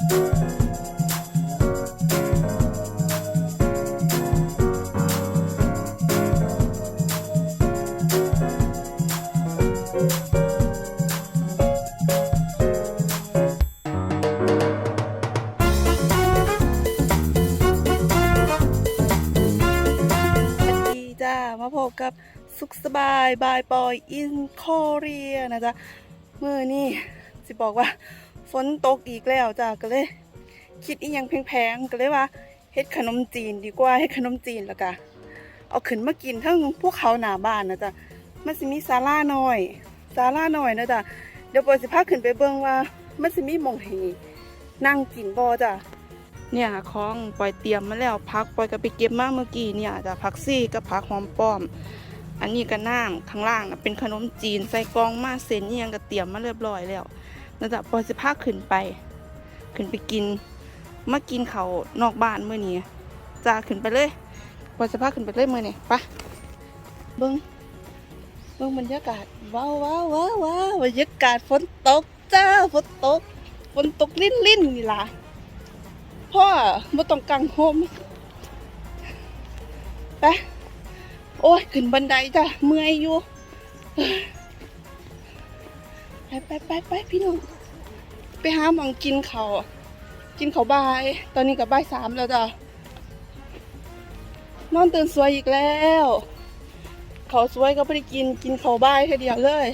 สวัสดีจ้ามาพบกับสุขสบายบายปอยอินโคเรียนะจ๊ะเมื่อนี่ สิบอกว่าฝนตกอีกแล้วจ้าก็เลย คิดอีหยังแพงๆก็เลยว่าเฮ็ดขนมจีนดีกว่าเฮ็ดขนมจีนแล้วก็เอาขึ้นมากินทั้งพวกเขาหนาบ้านนะจ๊ะมันสิมีศาลาหน่อยศาลาหน่อยนะจ๊ะเดี๋ยวปอยสิพาขึ้นไปเบิ่งว่า มันสิมีมองให้นั่งกินบ่จ้ะเนี่ยของปล่อยเตรียมมาแล้วพักปล่อยก็ไปเก็บมาเมื่อกี้เนี่ยจ้ะผักซี่กับผักหอมป้อม อันนี้ก็น้ำข้างล่างนะเป็นขนมจีนใส่กล่องมาเส้นอิหยังก็เตรียมมาเรียบร้อยแล้ว นะจ๊ะปอยสิพาขึ้นไป ขึ้นไปกินมากินเขานอกบ้านเมื่อนี้จ้าขึ้นไปเลยปอยสิพาขึ้นไปเลยเมื่อนี้ไปเบิ้งเบิ้งบรรยากาศว้าวว้าวว้าวว้าวบรรยากาศฝนตกจ้าฝนตกฝนตกลิ้นลิ้นนี่ล่ะพ่อบ่ต้องกังโฮมไปโอ้ยขึ้นบันไดจ้ะเมื่อยอยู่ ไปไปไปไปพี่น้องไปหาหมองกินเขากินเขาบาย ตอนนี้กับบ่ายสามแล้วจ้ะนอนตื่นสวยอีกแล้วเขาสวยก็ไม่ได้กินกินเขาบายแค่เดียวเลย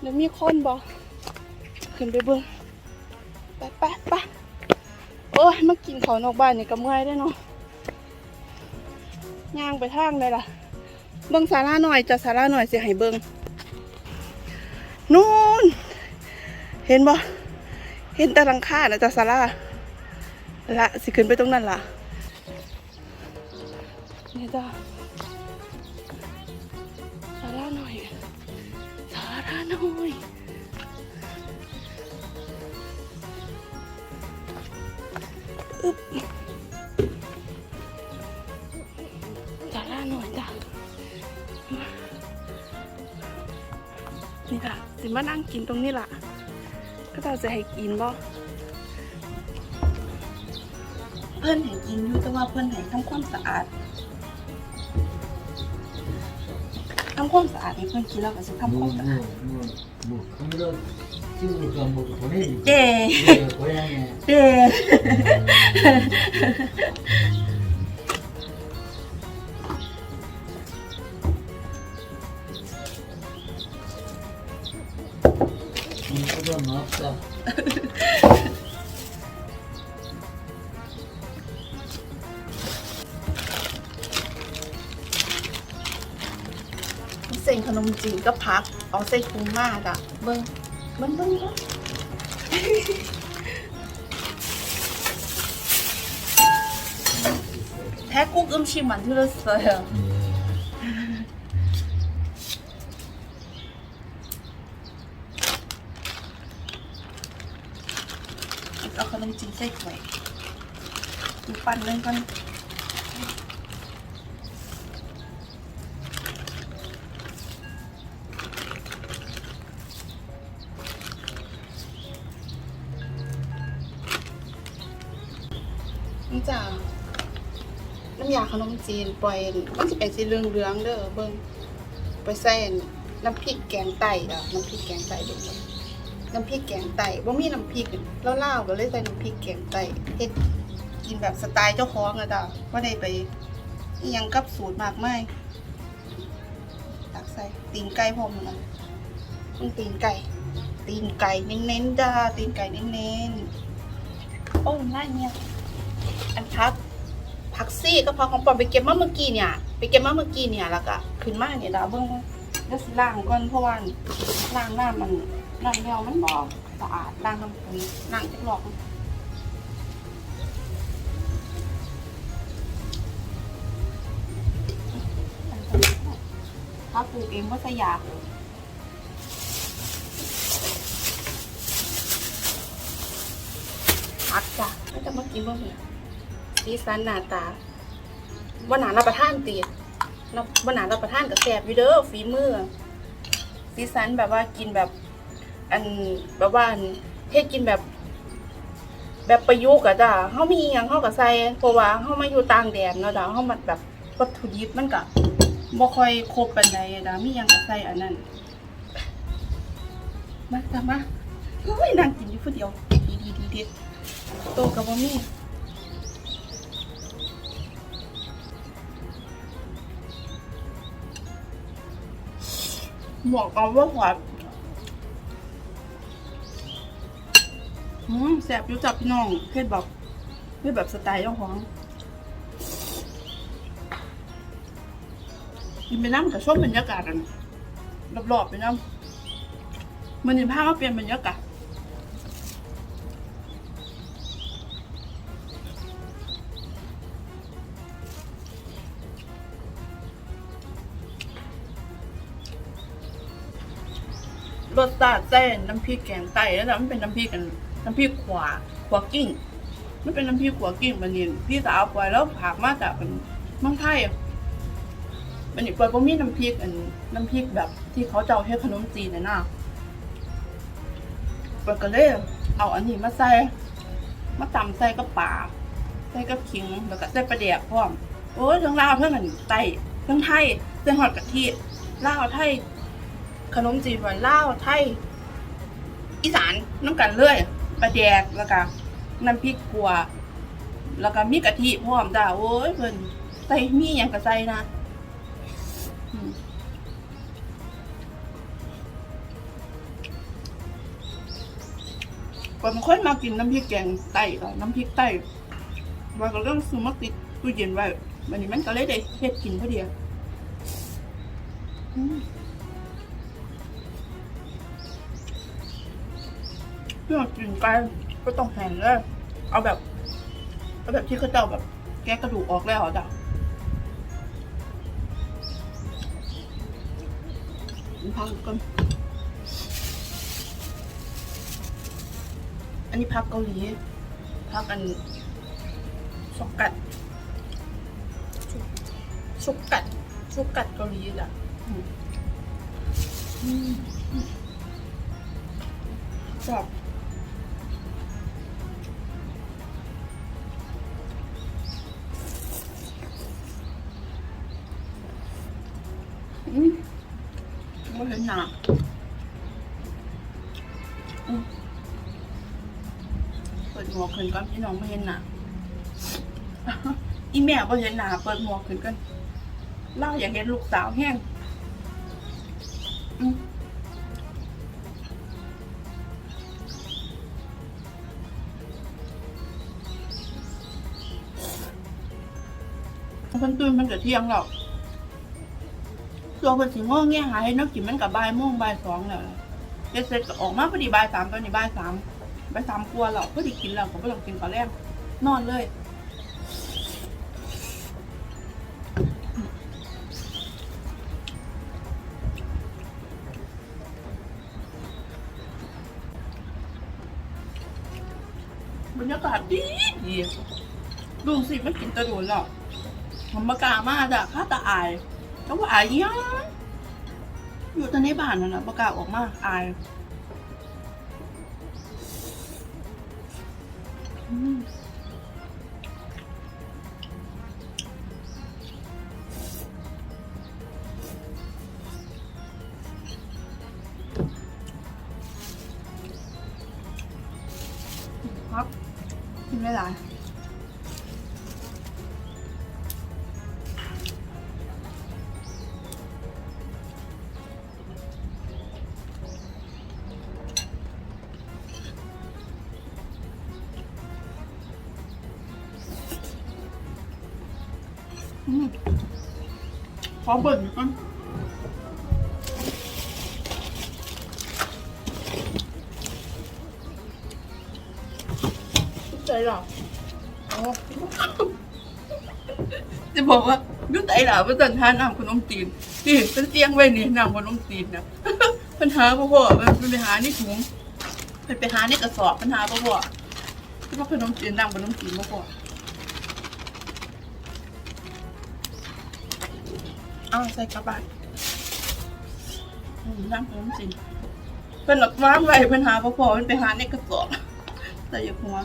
เดี๋ยวมีคนบอกขึ้นไปเบิ่งไปไปไปโอ้ยมากินเขานอกบ้านนี่ก็เมื่อยได้เนาะย่างไปทางเลยล่ะ เบิ่งสาราหน่อยจะสาราหน่อยสิให้เบิ่งนู่น เห็นบ่เห็นต่หลังค่านะจะสาราละสิขึ้นไปตรงนั้นล่ะนี่จ้าสาราหน่อยสาราหน่อยจ นี่ค่ะ สิมานั่งกินตรงนี้ล่ะ ก็เราจะให้กินบ่เพื่อนให้กินอยู่แต่ว่าเพื่อนให้ทำความสะอาดทำความสะอาดให้เพื่อนกินแล้วก็จะทำความสะอาดเด้เด้ อกก่อเส้นขนมจีนก็พัก เอาเส้นคุ้มมากอะเบิ้งเบิ้งเบิ้งแท้กุ้งอึมชิมันที่เราเสิร์ฟ. นี่จริงไส้กล้วยดูปั้นนึงก่อนนี่จ้าน้ำยาขนมจีนปล่อยมันจะเป็นสีเหลืองๆเด้อเบิ้งไปใส่น้ำพริกแกงไต่ดอน้ำพริกแกงไต่เด็ก น้ำพริกแกงไตบ่มีน้ำพริกเล่าๆก็เลยใส่น้ำพริกแกงไตเฮ็ดกินแบบสไตล์เจ้าของอะจ้ะบ่ได้ไปยังกับสูตรมากมายตักใส่ตีนไก่พร้อมนะต้องตีนไก่ ตีนไก่เน้นๆจ้าตีนไก่เน้นๆโอ้น่าเนี่ยอันพักพักซี่ก็พักของปอมไปเก็บมาเมื่อกี้เนี่ย ไปเก็บมาเมื่อกี้เนี่ยแล้วก็ขึ้นมาเนี่ยดาวเบิ้งเดี๋ยวสิล้างก่อนเพราะว่าล้างน้ำมัน ล้างแล้วมันบอสะอาดล้างน้ำปุ๋ยล้างจักรอบถ้าปลูกเองก็สยากพักจ้ะก็จะมากินบ่เหมือนสีสันหน้าตาว่าหนารับประทานตีรับว่าหนารับประทานกับแสบอยู่เด้อฝีมือสีสันแบบว่ากินแบบ อันแบบว่าอันเฮ็ดกินแบบ แบบประยุกต์อะจ้ะเฮามีอหยังเฮาก็ใส่เพราะว่าเฮามาอยู่ต่างแดนเนาะจ้ะเฮามันแบบวัตถุดิบมันก็บ่ค่อยครบปานใดอะจ้ะมีหยังก็ใส่อันนั้นมาจ้ะมาเฮ้ยนั่งกินอยู่ผู้เดียวดีดีดีดีโตกับบ่มีหมวกกับว่าหวาน อืมแซ่บอยู่จับพี่น้องเผ็ดแบบเผ็ดแบบสไตล์เจ้าของกินไปน้ำกับชมบรรยากาศกันรอบๆไปน้ำมันนี่พามาเปลี่ยนบรรยากาศรสชาติเส้นน้ำพริกแกงไตแล้วมันเป็นน้ำพริกกัน น้ำพริกขวาขวากิ้ง มันเป็นน้ำพริกขวากิ้งมันนี่พี่สาวปล่อยแล้วผักมาจากเป็นเมืองไทยมันนี่ปล่อยก็มีน้ำพริกอันน้ำพริกแบบ ที่เขาเจะเอาให้ขนมจีนน่ะนะปล่อยก็เลยเอาอันนี้มาใส่มาตำใส่กับป่าใส่กับขิงแล้วก็ใส่ปลาแดกพร้อมโอ้ยทั้งลาวทั้งอันไตทั้งไทยเส้นหอดกะทิลาวไทยขนมจีนหวานลาวไทยอีสานน้ำกันเลย ปลาแดกแล้วก็น้ำพริกกัวแล้วก็มีกะทิพร้อมจ้าโอ้ยเพิ่นใส่มีหยังก็ใส่นะอืมก่อนมันค่อยมากินน้ำพริกแกงไตก่อนน้ำพริกไต้ว่าก็เรื่องซื้อมาติดตู้เย็นไว้วันนี้มันก็เลยได้เฮ็ดกินพอดีอืม พื่อกินไก่ก็ต้องแห้งเลยเอาแบบเอาแบบที่เขาเจ้าแบบ แกะกระดูกออกแล้วอะจ้ะพักก่อนอันนี้พักเกาหลีพักอันช็อกกัดชุกกัดชุกกัดเกาหลีจ้ะอืมชอบ ไม่เห็นหนาอืมเปิดหมวกขึ้นก่อนพี่น้องไม่เห็นหนาอีแม่ไม่เห็นหนาเปิดหมวกขึ้นกันเล่าอยากเห็นลูกสาวแห้งอืมมันตื่นมันจะเที่ยงแล้ว ตัวเพิ่นสิง้อแง่หายให้นักกินมันกับบ่ายโมงบ่ายสองแล้วเด็ดเสร็จก็ออกมาพอดีบ่ายสามตอนนี้บ่ายสามบ่ายสามกลัวาแล้วพอดีกินแล้วก็ไม่ต้องกินข้าวแรงนอนเลยบรรยากาศดีดีดูสิไมันกินกระโดดแล้วธรรมกามากอะข้าตาอาย ก็ว่าอายยังอยู่แต่ในบ้านนั่นแหละประกล้าศออกมาอายอืมครับกินไม่หลาย อเบิ่งก่อนใจหรออ๋อจะบอกว่ายุติหล่ะว่าจันทานน้ำขนมจีนนี่เป็นเตียงไว้นี่น้ำขนมจีนนะปัญหาพ่อพ่อมันไปหานี่ถุงมันไปหานี่กระสอบปัญหาพ่อพ่อที่ว่าขนมจีนน้ำขนมจีนพ่อพ่อ อาใส่กระบะน้ำขนมจีนเป็นหลักว่างไว้เพิ่นหาบ่พอเพิ่นไปหาในกระสอบแต่อย่าหัว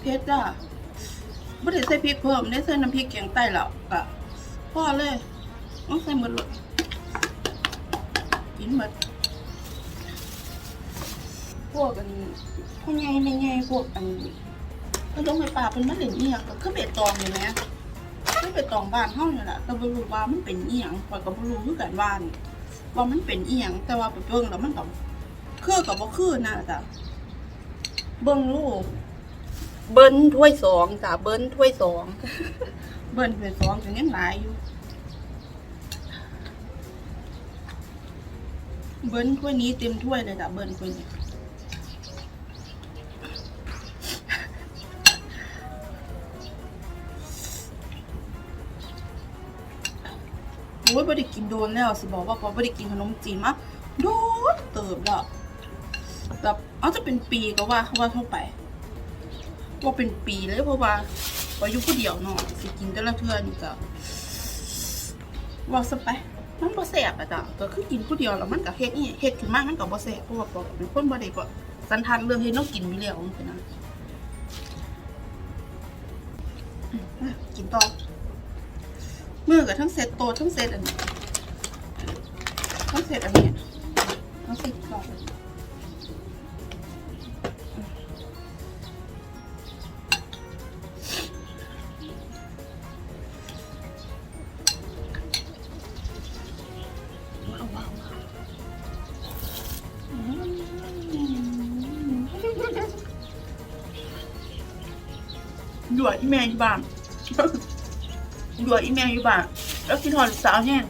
เพชรจ้ะบ่ได้ใส่พริกเพิ่มได้ใส่น้ำพริกแกงใต้แล้วก็พอเลยต้องใส่หมดเลยกินหมดพวกอันพวกไงไม่ไงพวกอันเพิ่นลงไปป่าเพิ่นมาเล่นอีหยังก็คือเบ็ดตองนี่แหม คือเบ็ดตองบ้านเฮานี่แหละแต่บ่รู้ว่ามันเป็นอีหยังข้อยก็บ่รู้คือกันว่านี่ว่ามันเป็นอีหยังแต่ว่าไปเบิ่งแล้วมันก็คือกับบ่คือนะจ้ะเบิ่งลูกเบิ้นถ้วยสองจ้ะเบิ้นถ้วยสองเบิ้นถ้วยสองก็ยังหลายอยู่ เบิ้นถ้วยนี้เต็มถ้วยเลยจ้ะเบิ้นถ้วยนี้ โอ้ยไม่ได้กินโดนแล้วสิบอกว่าพอไม่ได้กินขนมจีนมาโดนเติบแล้วแบบเอาจะเป็นปีก็ว่าว่าเท่าไป ว่าเป็นปีเลยเพราะว่าพออยู่ผู้เดียวเนาะสิกินแต่ละเทื่อนี่ก็ว่าซะไปมันบ่แซ่บอะจ้ะก็คือกินผู้เดียวแล้วมันก็เฮ็ดอีเฮ็ดขึ้นมากมันก็บ่แซ่บเพราะว่าปกเป็นคนบ่ได้ก็สันทันเรื่องเฮ็ดแนวกินอยู่แล้วจังซี่นะอืมอะกินต่อ มือกับทั้งเซตโตทั้งเซตอันนี้ทั้งเซตอันนี้ทั้งเซตต่อหยวดอีแม่อยู่บ้าน หยวดอีแม่อยู่บ้านแล้วกินหอดลูกสาวแห้ง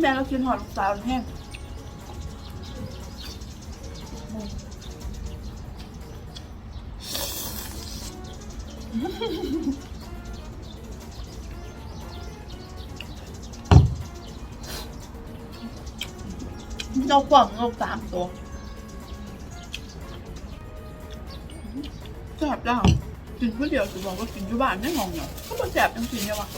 แม่เรากินหอดลูกสาวแห้ง เรากว่างเราสามตัวแสบจ้ากินผู้เดียวจะบอกว่ากินอยู่บ้านไม่งงเนาะก็มาแสบจังสิเนี่ยวะ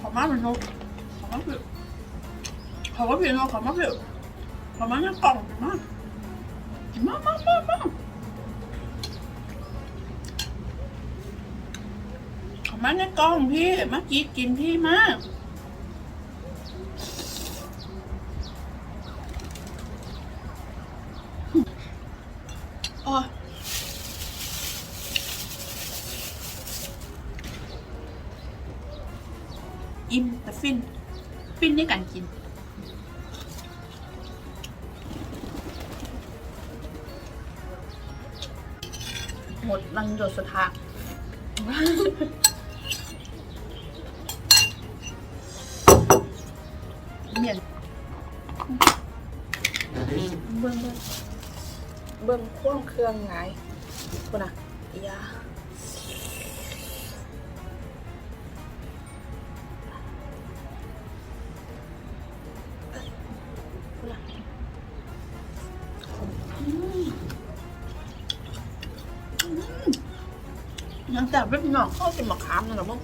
ขอมาเป็นนกขอมาเผือกขอมาเผือกขอมาเผือกขอมาเนี่ยกล่องมากมากมามามาข มาเนี่ยกล่องพี่มากินกินพี่มากอ๋ออิ่มแต่ฟิน ฟินในการกินหมดรังโยสถา เมียนเบิ้งเบิ้งเบิ้งพ่วงเครื่องไงคุณอะยายังแต่เป็นหนอกข้าวกินมะขามนั่นแหละมั้ง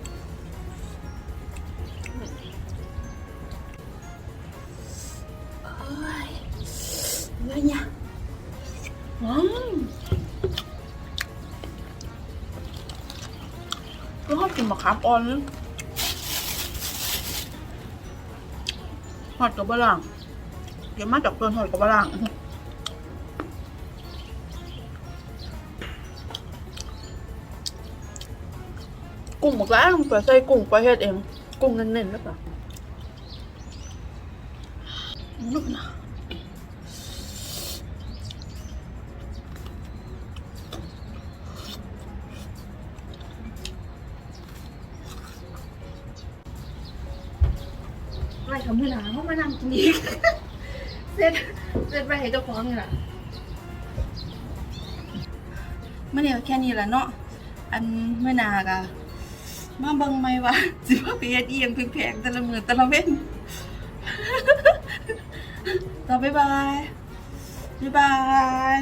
อ่อนหอดกับบะหลังเดี๋ยวมาจากเกินหอดกับบะหลังกุ้งหมกแล้วเปิดใส่กุ้งไปเฮ็ดเอง กุ้งเน้นๆแล้วป่ะนุ่มนะ ไรทำให้หนาเขามานั่งกินอีกเสร็จเสร็จไปให้เจ้าของนี่แหละเมื่อนี้ก็แค่นี้แหละเนาะ อันเมื่อนากะมาเบิ่งไหมว่าสิว่าไปเฮ็ดอีหยังแพงๆแต่ละมื้อแต่ละเว้นต่อบ๊ายบายบ๊ายบาย